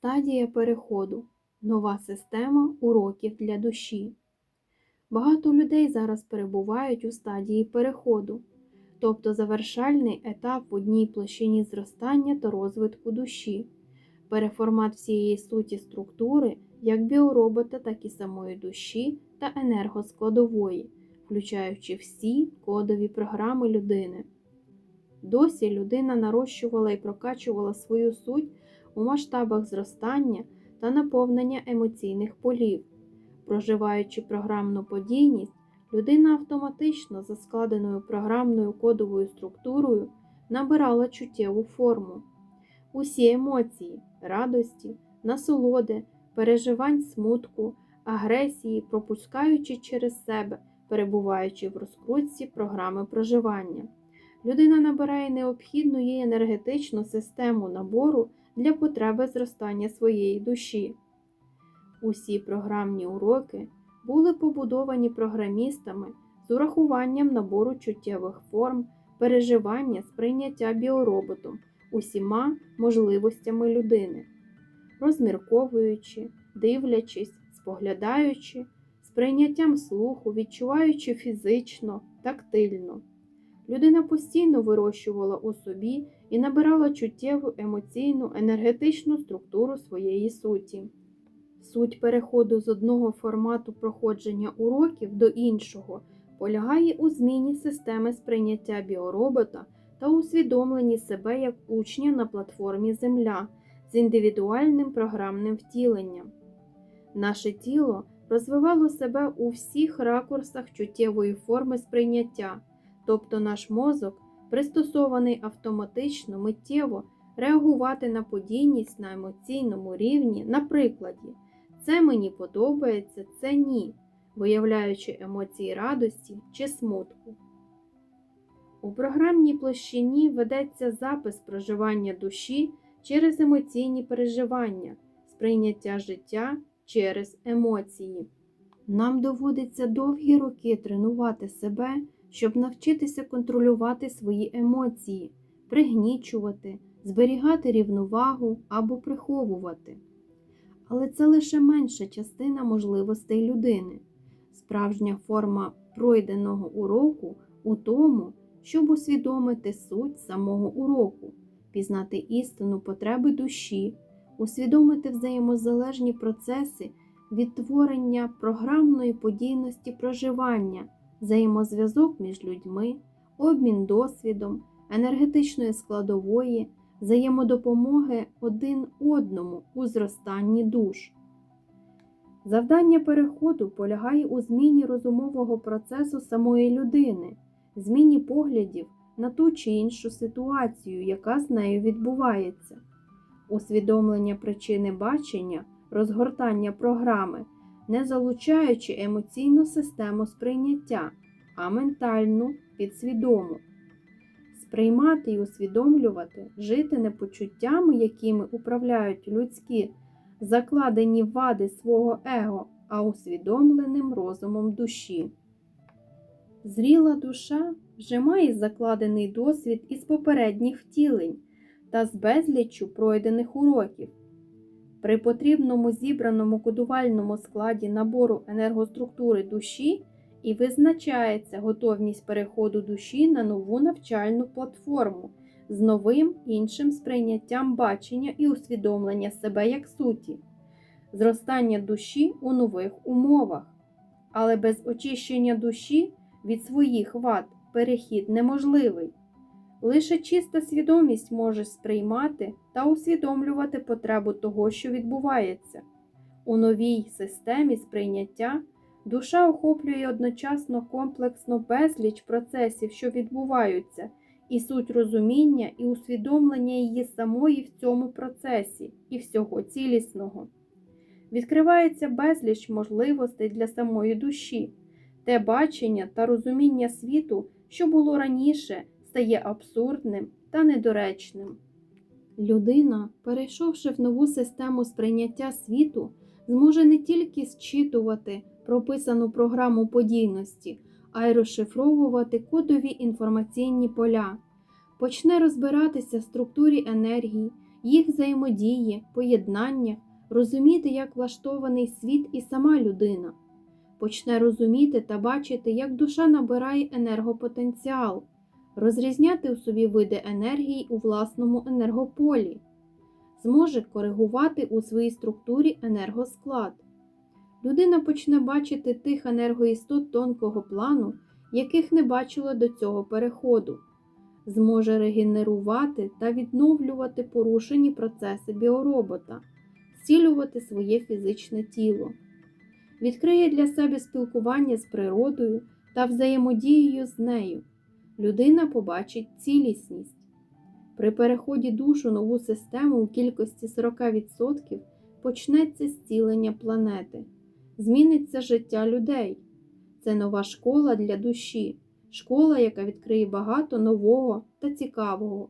Стадія переходу. Нова система уроків для душі. Багато людей зараз перебувають у стадії переходу, тобто завершальний етап в одній площині зростання та розвитку душі, переформат всієї суті структури як біоробота, так і самої душі та енергоскладової, включаючи всі кодові програми людини. Досі людина нарощувала і прокачувала свою суть у масштабах зростання та наповнення емоційних полів. Проживаючи програмну подійність, людина автоматично за складеною програмною кодовою структурою набирала чуттєву форму. Усі емоції, радості, насолоди, переживань смутку, агресії, пропускаючи через себе, перебуваючи в розкрутці програми проживання. Людина набирає необхідну їй енергетичну систему набору для потреби зростання своєї душі. Усі програмні уроки були побудовані програмістами з урахуванням набору чуттєвих форм, переживання, сприйняття біороботом, усіма можливостями людини, розмірковуючи, дивлячись, споглядаючи, сприйняттям слуху, відчуваючи фізично, тактильно. Людина постійно вирощувала у собі і набирала чуттєву емоційну, енергетичну структуру своєї суті. Суть переходу з одного формату проходження уроків до іншого полягає у зміні системи сприйняття біоробота та усвідомленні себе як учня на платформі Земля з індивідуальним програмним втіленням. Наше тіло розвивало себе у всіх ракурсах чуттєвої форми сприйняття, тобто наш мозок пристосований автоматично миттєво реагувати на подійність на емоційному рівні, на прикладі. Це мені подобається, це ні, виявляючи емоції радості чи смутку. У програмній площині ведеться запис проживання душі через емоційні переживання, сприйняття життя через емоції. Нам доводиться довгі роки тренувати себе, щоб навчитися контролювати свої емоції, пригнічувати, зберігати рівновагу або приховувати але це лише менша частина можливостей людини. Справжня форма пройденого уроку у тому, щоб усвідомити суть самого уроку, пізнати істину потреби душі, усвідомити взаємозалежні процеси відтворення програмної подійності проживання, взаємозв'язок між людьми, обмін досвідом, енергетичної складової взаємодопомоги один одному у зростанні душ. Завдання переходу полягає у зміні розумового процесу самої людини, зміні поглядів на ту чи іншу ситуацію, яка з нею відбувається, усвідомлення причини бачення, розгортання програми, не залучаючи емоційну систему сприйняття, а ментальну підсвідому сприймати і усвідомлювати, жити не почуттями, якими управляють людські закладені вади свого его, а усвідомленим розумом душі. Зріла душа вже має закладений досвід із попередніх втілень та з безліччю пройдених уроків. При потрібному зібраному кодувальному складі набору енергоструктури душі і визначається готовність переходу душі на нову навчальну платформу з новим іншим сприйняттям бачення і усвідомлення себе як суті, зростання душі у нових умовах. Але без очищення душі від своїх вад перехід неможливий. Лише чиста свідомість може сприймати та усвідомлювати потребу того, що відбувається. У новій системі сприйняття Душа охоплює одночасно комплексно безліч процесів, що відбуваються, і суть розуміння і усвідомлення її самої в цьому процесі і всього цілісного. Відкривається безліч можливостей для самої душі, те бачення та розуміння світу, що було раніше, стає абсурдним та недоречним. Людина, перейшовши в нову систему сприйняття світу, зможе не тільки зчитувати прописану програму подійності, а й розшифровувати кодові інформаційні поля, почне розбиратися в структурі енергії їх взаємодії, поєднання, розуміти, як влаштований світ і сама людина, почне розуміти та бачити, як душа набирає енергопотенціал, розрізняти у собі види енергії у власному енергополі, зможе коригувати у своїй структурі енергосклад. Людина почне бачити тих енергоістот тонкого плану, яких не бачила до цього переходу, зможе регенерувати та відновлювати порушені процеси біоробота, зцілювати своє фізичне тіло, відкриє для себе спілкування з природою та взаємодією з нею. Людина побачить цілісність. При переході душ у нову систему у кількості 40% почнеться зцілення планети, зміниться життя людей. Це нова школа для душі, школа, яка відкриє багато нового та цікавого.